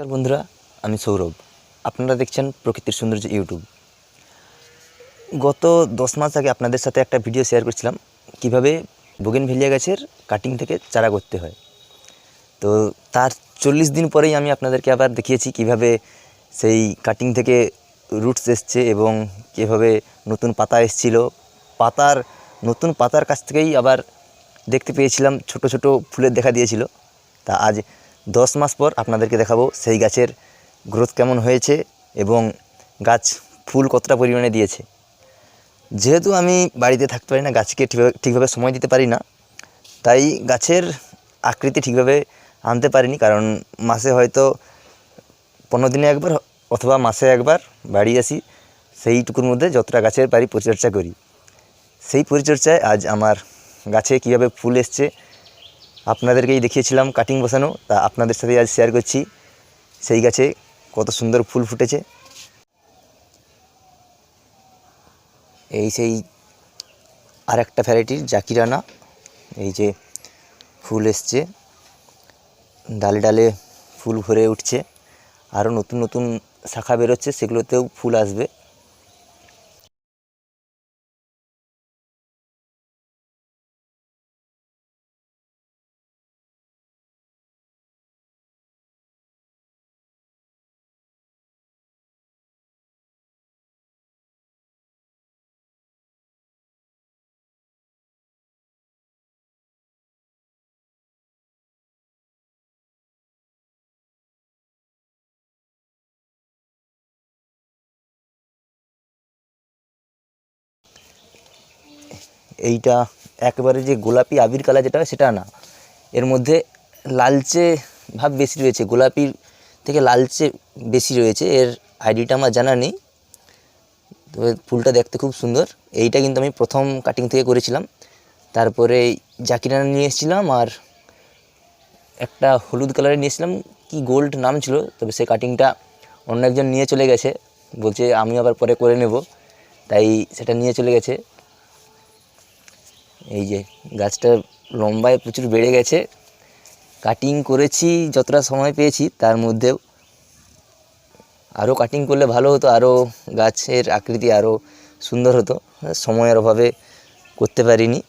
নমস্কার বন্ধুরা, আমি সৌরভ। আপনারা দেখছেন প্রকৃতির সৌন্দর্য ইউটিউব। গত দশ মাস আগে আপনাদের সাথে একটা ভিডিও শেয়ার করছিলাম, কীভাবে বোগেন ভেলিয়া গাছের কাটিং থেকে চারা করতে হয়। তো তার চল্লিশ দিন পরেই আমি আপনাদেরকে আবার দেখিয়েছি কীভাবে সেই কাটিং থেকে রুটস এসছে এবং কীভাবে নতুন পাতা এসছিল। পাতার, নতুন পাতার কাছ থেকেই আবার দেখতে পেয়েছিলাম, ছোট ছোট ফুলের দেখা দিয়েছিল। তা আজ দশ মাস পর আপনাদেরকে দেখাবো সেই গাছের গ্রোথ কেমন হয়েছে এবং গাছ ফুল কতটা পরিমাণে দিয়েছে। যেহেতু আমি বাড়িতে থাকতে পারি না, গাছকে ঠিকভাবে সময় দিতে পারি না, তাই গাছের আকৃতি ঠিকভাবে আনতে পারিনি। কারণ মাসে হয়তো পনেরো দিনে একবার অথবা মাসে একবার বাড়ি আসি, সেইটুকুর মধ্যে যতটা গাছের পারি পরিচর্যা করি। সেই পরিচর্যায় আজ আমার গাছে কীভাবে ফুল এসছে আপনাদেরকেই দেখিয়েছিলাম কাটিং বসানো, তা আপনাদের সাথে আজ শেয়ার করছি। সেই গাছে কত সুন্দর ফুল ফুটেছে। এই সেই আর একটা ভ্যারাইটির জাকিরানা এই যে ফুল এসছে। ডালে ডালে ফুল ভরে উঠছে। আরও নতুন নতুন শাখা বেরোচ্ছে, সেগুলোতেও ফুল আসবে। এইটা একেবারে যে গোলাপি আবির কালার যেটা সেটা না। এর মধ্যে লালচে ভাব বেশি রয়েছে গোলাপির থেকে লালচে বেশি রয়েছে, এর আইডিটা আমার জানা নেই। তবে ফুলটা দেখতে খুব সুন্দর। এইটা কিন্তু আমি প্রথম কাটিং থেকে করেছিলাম। তারপরে জাকিরানা নিয়ে এসেছিলাম আর একটা হলুদ কালারের নিয়েছিলাম কি গোল্ড নাম ছিল, তবে সেই কাটিংটা অন্য একজন নিয়ে চলে গেছে। বলছে আমি আবার পরে করে নেব। তাই সেটা নিয়ে চলে গেছে। এই যে গাছটা লম্বায় প্রচুর বেড়ে গেছে। কাটিং করেছি, যতটা সময় পেয়েছি, তার মধ্যেও আরও কাটিং করলে ভালো হতো আরও গাছের আকৃতি আরও সুন্দর হতো। সময়ের অভাবে করতে পারিনি।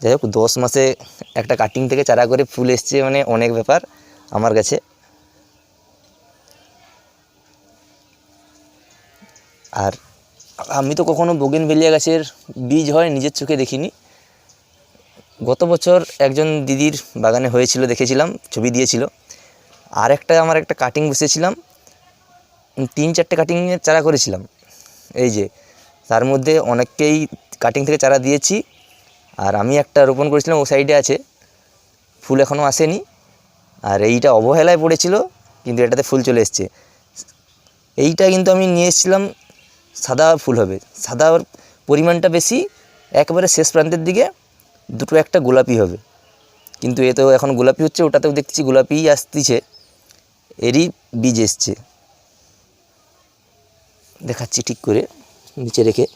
যাই হোক, দশ মাসে একটা কাটিং থেকে চারা করে ফুল এসছে মানে অনেক ব্যাপার আমার কাছে। আর আমি তো কখনো বোগেনভেলিয়া গাছের বীজ হয় নিজের চোখে দেখিনি। গত বছর একজন দিদির বাগানে হয়েছিল, দেখেছিলাম, ছবি দিয়েছিল। আর একটা আমার একটা কাটিং বসেছিলাম তিন চারটে কাটিংয়ের চারা করেছিলাম। এই যে, তার মধ্যে অনেককেই কাটিং থেকে চারা দিয়েছি। আর আমি একটা রোপণ করেছিলাম, ও সাইডে আছে। ফুল এখনও আসেনি। আর এইটা অবহেলায় পড়েছিল, কিন্তু এটাতে ফুল চলে এসছে। এইটা কিন্তু আমি নিয়ে এসেছিলাম, সাদা ফুল হবে। সাদার পরিমাণটা বেশি, একেবারে শেষ প্রান্তের দিকে। দুটো একটা গোলাপি হবে। কিন্তু এ তো এখন গোলাপি হচ্ছে, ওটাতেও দেখছি গোলাপিই আসতেছে। এরই বীজ এসছে। দেখাচ্ছি ঠিক করে, নিচে রেখে।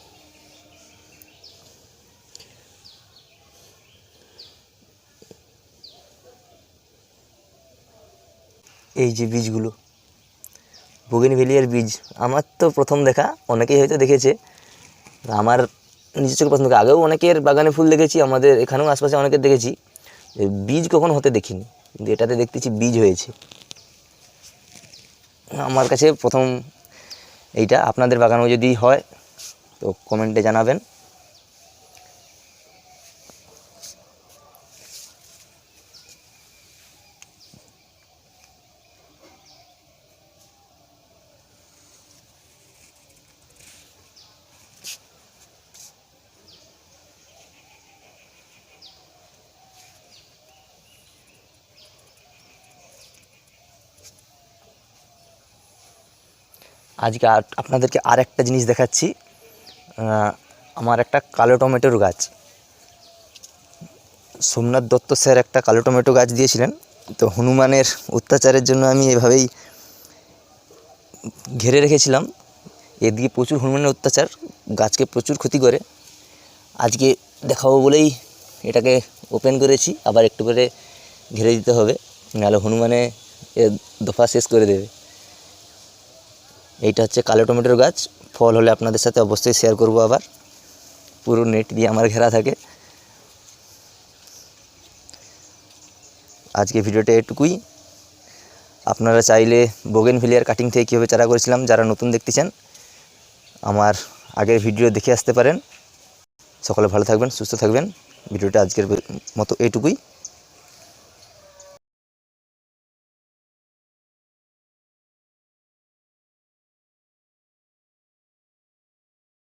এই যে বীজগুলো ভেলিয়ার বীজ। আমার তো প্রথম দেখা, অনেকেই হয়তো দেখেছে। আমার নিজের চোখে পছন্দ আগেও অনেকের বাগানে ফুল দেখেছি, আমাদের এখানেও আশপাশে অনেকের দেখেছি। বীজ কখনো হতে দেখিনি, কিন্তু এটাতে দেখতেছি বীজ হয়েছে। আমার কাছে প্রথম এইটা। আপনাদের বাগানেও যদি হয়, তো কমেন্টে জানাবেন। আজকে আর আপনাদেরকে আর একটা জিনিস দেখাচ্ছি আমার একটা কালো টমেটোর গাছ। সোমনাথ দত্ত স্যার একটা কালো টমেটো গাছ দিয়েছিলেন, তো হনুমানের অত্যাচারের জন্য আমি এভাবেই ঘিরে রেখেছিলাম। এদিকে প্রচুর হনুমানের অত্যাচার, গাছকে প্রচুর ক্ষতি করে। আজকে দেখাবো বলেই এটাকে ওপেন করেছি, আবার একটু করে ঘিরে দিতে হবে, নাহলে হনুমানে দফা শেষ করে দেবে। এইটা হচ্ছে কালো টমেটোর গাছ। ফল হলে আপনাদের সাথে অবশ্যই শেয়ার করব আবার। পুরো নেট দিয়ে আমার ঘেরা থাকে। আজকে ভিডিওটা এটুকুই। আপনারা চাইলে বোগেন ভিলিয়ার কাটিং থেকে কীভাবে চারা করেছিলাম, যারা নতুন দেখতেছেন আমার আগের ভিডিও দেখে আসতে পারেন। সকলে ভালো থাকবেন, সুস্থ থাকবেন। ভিডিওটা আজকের মতো এইটুকুই